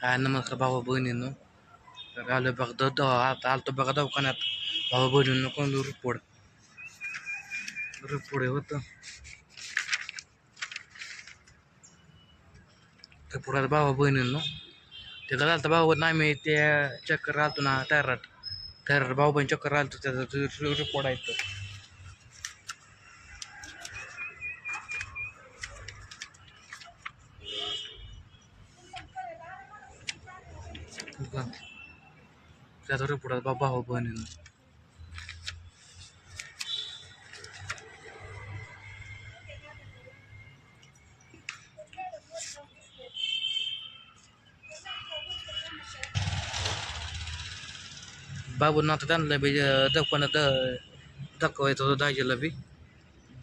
हा नमस्कार भाऊ बहिणींनो तर आलो बघ द आता आलतो बघा दवाखान्यात भाऊ बहिणींनो कोण रिपोर्ट रिपोर्ट होतं रिपोर्ट आलं बहिणींनो ते काय झालं भाऊ नाही आम्ही त्या चक्कर आलतो ना तयारात तयारात भाऊ बहीण चक्कर आलतो त्याचा रिपोर्ट आहे तो त्याचा रिपोर्ट बाबा भाऊ बहिणींनो बाबूंना आता त्यांना बी दवाखान्यात दाखवायचं होतं दाजीला बी.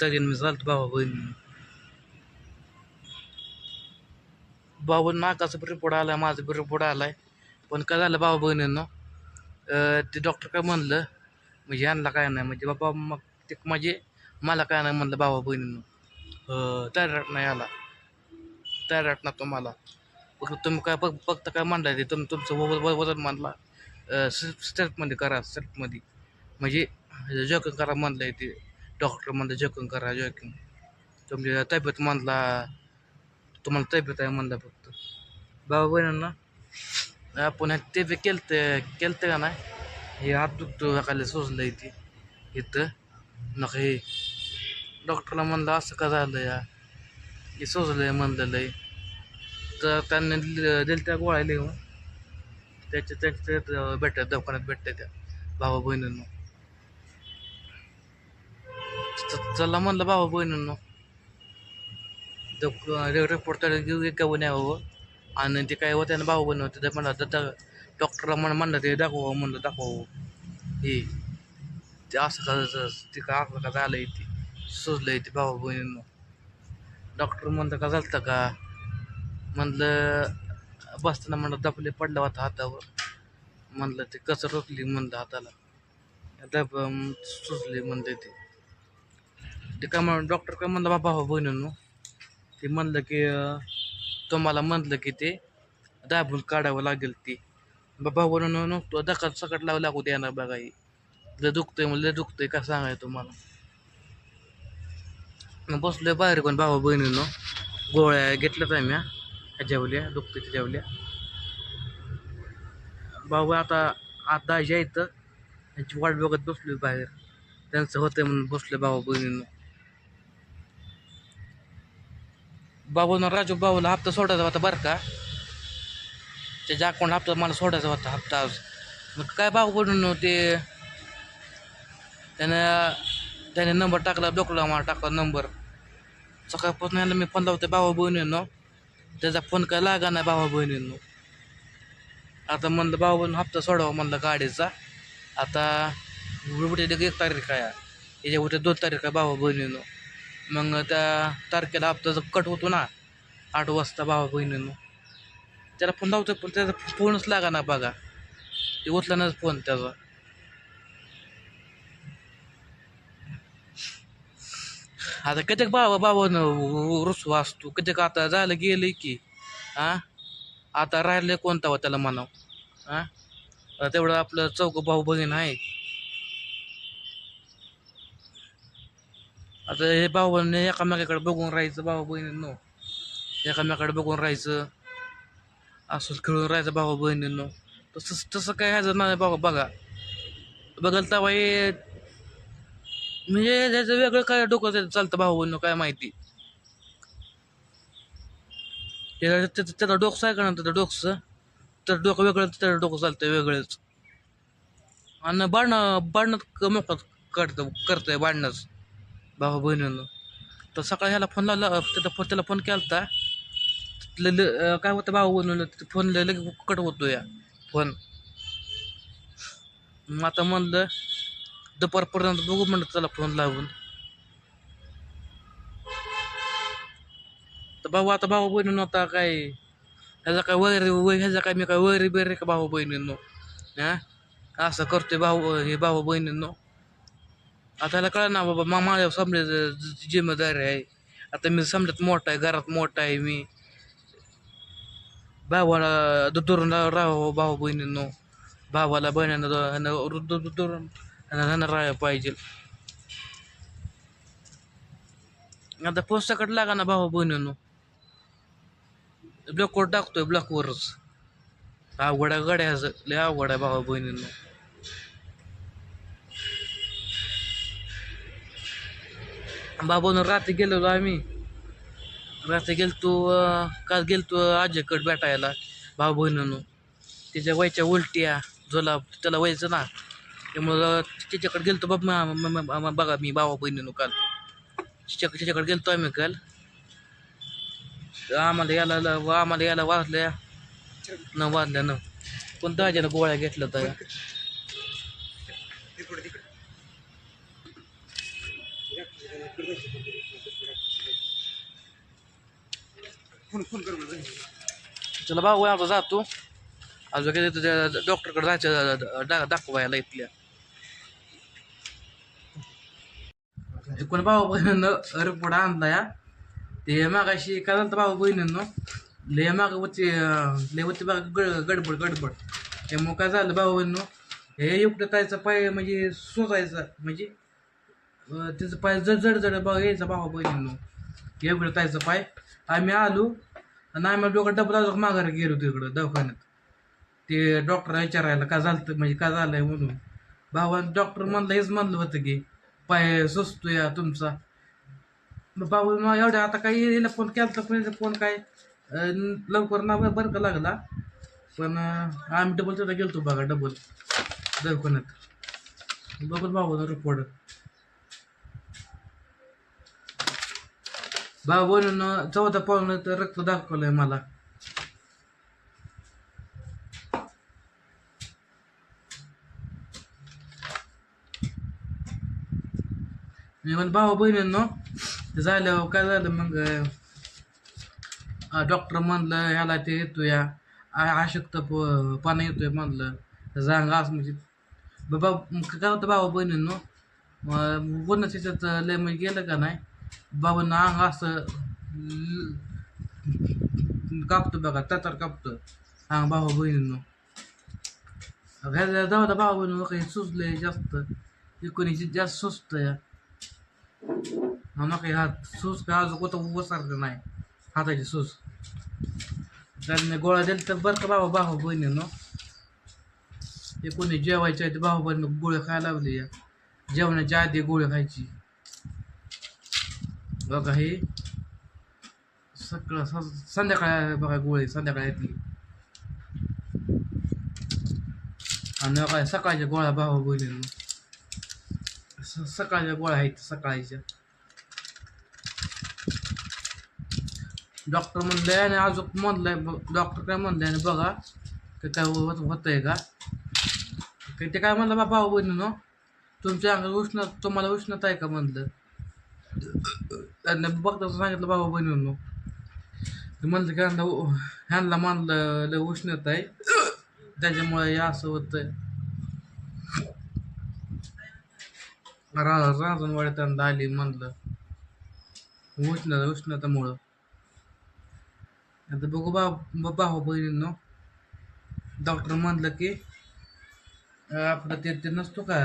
तरी मी चालतो बाबा बहीण. बाबू नाकाचा रिपोर्ट आलाय माझा बी रिपोर्ट आलाय. पण काय झालं बाबा बहिणींना? ते डॉक्टर काय म्हणलं म्हणजे यांना काय नाही म्हणजे बाबा मग ते म्हणजे मला काय नाही म्हणलं बाबा बहिणीनं. तयारात नाही आला तयारात ना तुम्हाला फक्त तुम्ही काय बघ फक्त काय म्हणलं ते तुम तुमचं वजन म्हणला. स्टेपमध्ये करा स्टेपमध्ये म्हणजे जॉकिंग करा म्हणलंय ते डॉक्टर म्हणलं जॉकिंग करा जॉकिंग तुमच्या तब्येत म्हणला तुम्हाला तब्येत आहे म्हणलं फक्त. बाबा बहिणींना आपण हे ते बी केलं केलं का नाही हे हात दुखतो खाली सुचलं ती इथं नका हे डॉक्टरला म्हणलं असं का झालं या हे सुचलंय म्हणलेलं आहे तर त्यांनी दिलं त्या गोळ्या लिहून त्याच्या त्याच्या भेटतात दवाखान्यात भेटतात त्या भावा बहिणींनो चला रिपोर्ट घेऊ घेऊन यावं आणि ते काय होत्या ना भाऊ बनवते तर ते म्हणलं तर डॉक्टरला म्हण म्हणलं ते दाखवावं म्हणलं दाखवावं. हे ते असं का ते का असं का झालंय ते सुचलंय ते भाऊ बहिणींनो. डॉक्टर म्हणलं का झालं का? म्हणलं बसताना म्हणलं दबले पडला होता हातावर. म्हणलं ते कसं रोखली? म्हणलं हाताला. दब सुजले सुचली म्हणले ते ते काय म्हण डॉक्टर काय म्हणलं बाबा भाऊ बहिणींनो. ते म्हणलं की तुम्हाला म्हटलं की ते दाबून काढावं लागेल ते. बाबा बहिणींनो तो दखल सकट लावं लागू द्या बघा हे. लय दुखतंय म्हणजे लय दुखतंय का सांगाय तुम्हाला. मग बसलोय बाहेर पण भावा बहिणींनो. गोळ्या घेतल्याच आहे म्या ह्याच्यावल्या दुखते त्याच्यावल्या भाऊ आता आता यायचं त्यांची वाट बघत बसलोय बाहेर. त्यांचं होतंय म्हणून बसलोय भावा बहिणींनो. बाबूनं राजू भाऊला हप्ता सोडायचा होता बरं का. त्याच्या अकाउंट हप्ता मला सोडायचा होता हप्ता आज. मग काय भाऊ बनून ते त्यानं त्याने नंबर टाकला डोकला मला टाकला नंबर. सकाळपासून याला मी फोन लावते भावा बहिणींनो. त्याचा फोन काय लागा नाही बाबा बहिणींनो. आता म्हणलं बाबा बहिणी हप्ता सोडावा म्हणलं गाडीचा. आता उठे एक तारीख आहे. याच्या उठे दोन तारीख आहे बाबा बहिणींनो. मग त्या तारखेला हप्ता जर कट होतो ना आठ वाजता भावा बहिणीनं. त्याला फोन लावतो पण त्याचा फोनच लागा ना बघा. ते उचला ना फोन त्याचा. आता किती बाबा बाबा रुसू असतो किती आता झालं गेलं की हा आता राहिले कोणता त्याला म्हणाव हा तेवढं आपलं चौक भाऊ बहीण आहे. आता हे भावाने एकामेकाकडे बघून राहायचं भाऊ बहिणींनो. एकामेकाकडे बघून राहायचं. असंच खेळून राहायचं भाऊ बहिणींनो. तसं तसं काय ह्याचं नाही बघा बघा. बघाल तेव्हा हे म्हणजे त्याचं वेगळं काय डोकं त्याचं चालतं भाऊ बहिणीनो काय माहिती. त्याचं त्याचं डोकं आहे का ना त्याचं डोकं तर डोकं वेगळं त्याचं डोकं चालतं वेगळंच. आणि बाण बाणं मोकळं करतं करतंय बाणणंच भावा बहिणीनं. तर सकाळी ह्याला फोन लावला त्याचा फोन त्याला फोन केला होता ल- ल- काय होतं भाऊ बहिणीनं फोन लगेच कट होतो या फोन मग आता म्हणलं दुपारपर्यंत बघू म्हणलं त्याला फोन लावून. तर भाऊ आता भाऊ बहिणीनं आता काय ह्याचा काय वैर वै ह्याचा काय मी काय वैरी बिरी का भाऊ बहिणींनो? हा? असं करतोय भाऊ हे भाऊ बहिणींनो. आता ह्याला कळलं ना बाबा मा माझ्या समजा जिम्मेदारी आहे आता मी समजत मोठा आहे घरात मोठा आहे मी भावाला दुरून राहावं भाऊ बहिणींनो भावाला बहिणीनं दुरून राहायला पाहिजे आता पुस्तकात लागा ना भाऊ बहिणींनो ब्लॉकवर टाकतोय ब्लॉकवरच अवघड आहे गड्याचं लय अवघड आहे भाऊ बहिणींनो बाबांना रात्री गेलेलो आम्ही. रात्री गेलतो काल गेलतो आजीकडे भेटायला भाऊ बहिणीनं तिच्या वयच्या उलट्या झोला त्याला व्हायचं ना. त्यामुळं तिच्याकडे गेलतो बाबा बघा मी भावा बहिणीनं काल. तिच्या तिच्याकडे गेलतो आम्ही काल. आम्हाला याला आम्हाला याला वाजल्या. न वाजल्या न पण दाजीला गोळ्या घेतल्या तर चला भाऊ आता जातो. अजून काही तुझ्या डॉक्टरकडे जायचं दाखवायला इथल्या. कोण भाऊ बहिणीनं रिपोर्ट आणला या. ते मागाशी काय झालं भाऊ बहिणीनं? लय मागवती होती लय होती बघा गड गडबड गडबड. त्यामुळं काय झालं भाऊ बहिणीनं? हे युक्त तायचा पाय म्हणजे सोजायचं म्हणजे तिचं पाय जड जड जड बघ यायचा भाऊ बहिणीनं एवढं तायचा पाय. आम्ही आलो आणि आम्ही डोकं डबल माघार माघारी गेलो तिकडं दवाखान्यात. ते डॉक्टर विचारायला का झालं म्हणजे का झालंय? म्हणून. भावान डॉक्टर म्हणलं हेच म्हणलं होतं की पाय सुचतो या तुमचा. मग भाऊ मग एवढ्या आता काही यायला फोन केला तर पण फोन काय? लवकर ना बरं का लागला. पण आम्ही डबल तिथं गेलतो बघा डबल दवाखान्यात. बघून भाऊ रिपोर्ट भाऊ बनून चौदा पावलं तर रक्त दाखवलंय मला. मी म्हण भाऊ बहिणींनो झाल्यावर काय झालं मग डॉक्टर म्हणलं ह्याला ते येतो या अशक्त पाणी येतोय म्हणलं. जांग असं म्हणजे बाबा काय होतं भाऊ बहिणींनो वरनं त्याच्यात लय म्हणजे गेलं का नाही? बाबांना अंग असं कापतो बघा ततर कापतो. अंग भाऊ बहिणींनो. जाऊ द्या भाऊ बहिणींनो काही सुचलंय जास्त. एकोणीस जास्त सुचत या हा काही हात सूस काय अजून कोणतं वसारलं नाही. हाताची सूस त्यांनी गोळा दिला तर बरं का बाबा भावा बहिणीनं. ते कोणी जेवायच्या आधी भाऊ बहिणी गोळ्या खायला लावली या. जेवणाच्या आधी गोळ्या खायची. बघा हे सकाळ संध्याकाळ बघा गोळी संध्याकाळ येतली. आणि बघा सकाळच्या गोळ्या भाऊ बहिणीनं सकाळच्या गोळ्या आहेत सकाळच्या. डॉक्टर म्हणले आणि अजून म्हणलंय डॉक्टर काय म्हणलंय आणि बघा ते काय होत होतंय का? ते ते काय म्हणलं बाबा भाऊ तुमच्या अंगात उष्ण तुम्हाला उष्णता आहे का म्हणलं? बघता सांगितलं बाबा बहिणीनं ते म्हणलं की ह्यांना ह्यांना म्हणलं लय उष्णता आहे. त्याच्यामुळे हे असं होतंय. रा रांजणवाड्यात त्यांना आली म्हणलं उष्णता उष्णतामुळं. आता बघू बा ब- भाऊ बहिणींनो डॉक्टर म्हणलं की आपलं ते ते नसतो का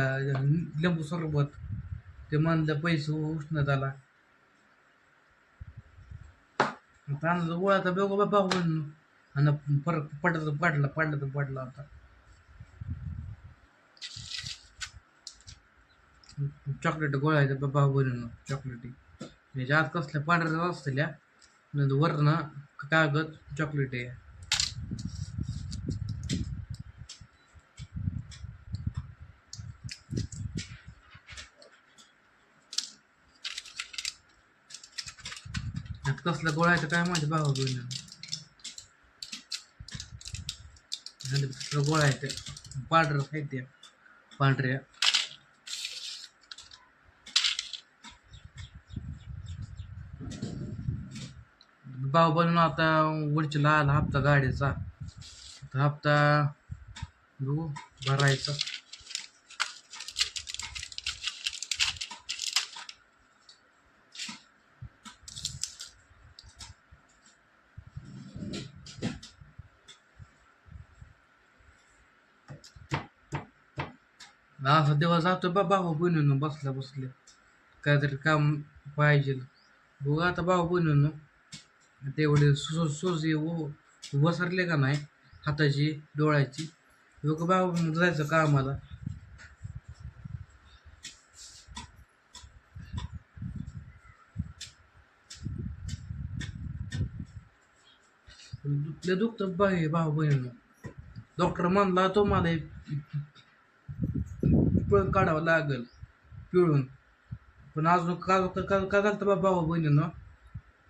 लिंबू सरबत? म्हणलं पैसे उष्ण झाला. आणलं गोळा तर बघू बाबा भाऊ आणि फरक पडला तर पडला पडला तर पडला आता चॉकलेट गोळायचं बा- भाऊ चॉकलेटी. म्हणजे आत कसल्या पांढऱ्या असलेल्या आणि वरनं कागद चॉकलेट आहे. आता कसला गोळा आहे तर काय माहिती भावा बहिणी कसल्या गोळा आहे त्या पांढऱ्या आहेत पांढऱ्या भाऊ बनवून आता वरची लाल हप्ता गाडीचा हप्ता बघू भरायचा असा दिवस जातो बा भाऊ बहिणीनं बसल्या बसल्या. काहीतरी काम पाहिजे. बघू आता भाऊ बहिणीनं. तेवढे सु सुजी वसरले का नाही हाताची डोळ्याची. लोक भाऊ जायचं कामाला. लय दुखतं बाई भाऊ बहिणीनं. डॉक्टर म्हणला तुम्हाला हे पिळून काढावं लागेल पिळून. पण अजून का का काय झालं बाबा भाऊ बहिणीनं?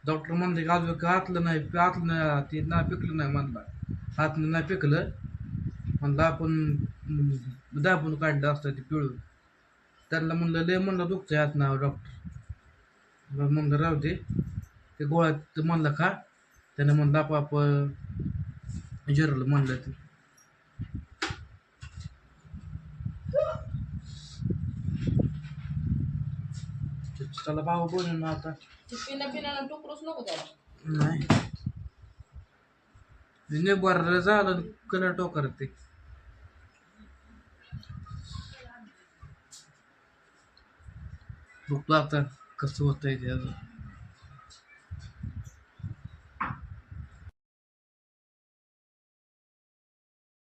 डॉक्टर म्हणले की अजून का आतलं नाही आतलं नाही ते नाही पिकलं नाही म्हणला. हातनं नाही पिकलं. म्हणलं आपण दाबून काढलं असतं ते पिळून. त्यांना म्हणलं लय म्हणलं दुखतंय आत नाव डॉक्टर म्हणलं राहू दे. ते गोळ्यात म्हणलं खा. त्यानं म्हणलं आपाप जिरलं म्हणलं ते. त्याला भाऊ बोलून ना आता. नको त्याला. नाही. निबर झालं कलर टोकर ते. बघतो आता कसं होतंय ते अजून.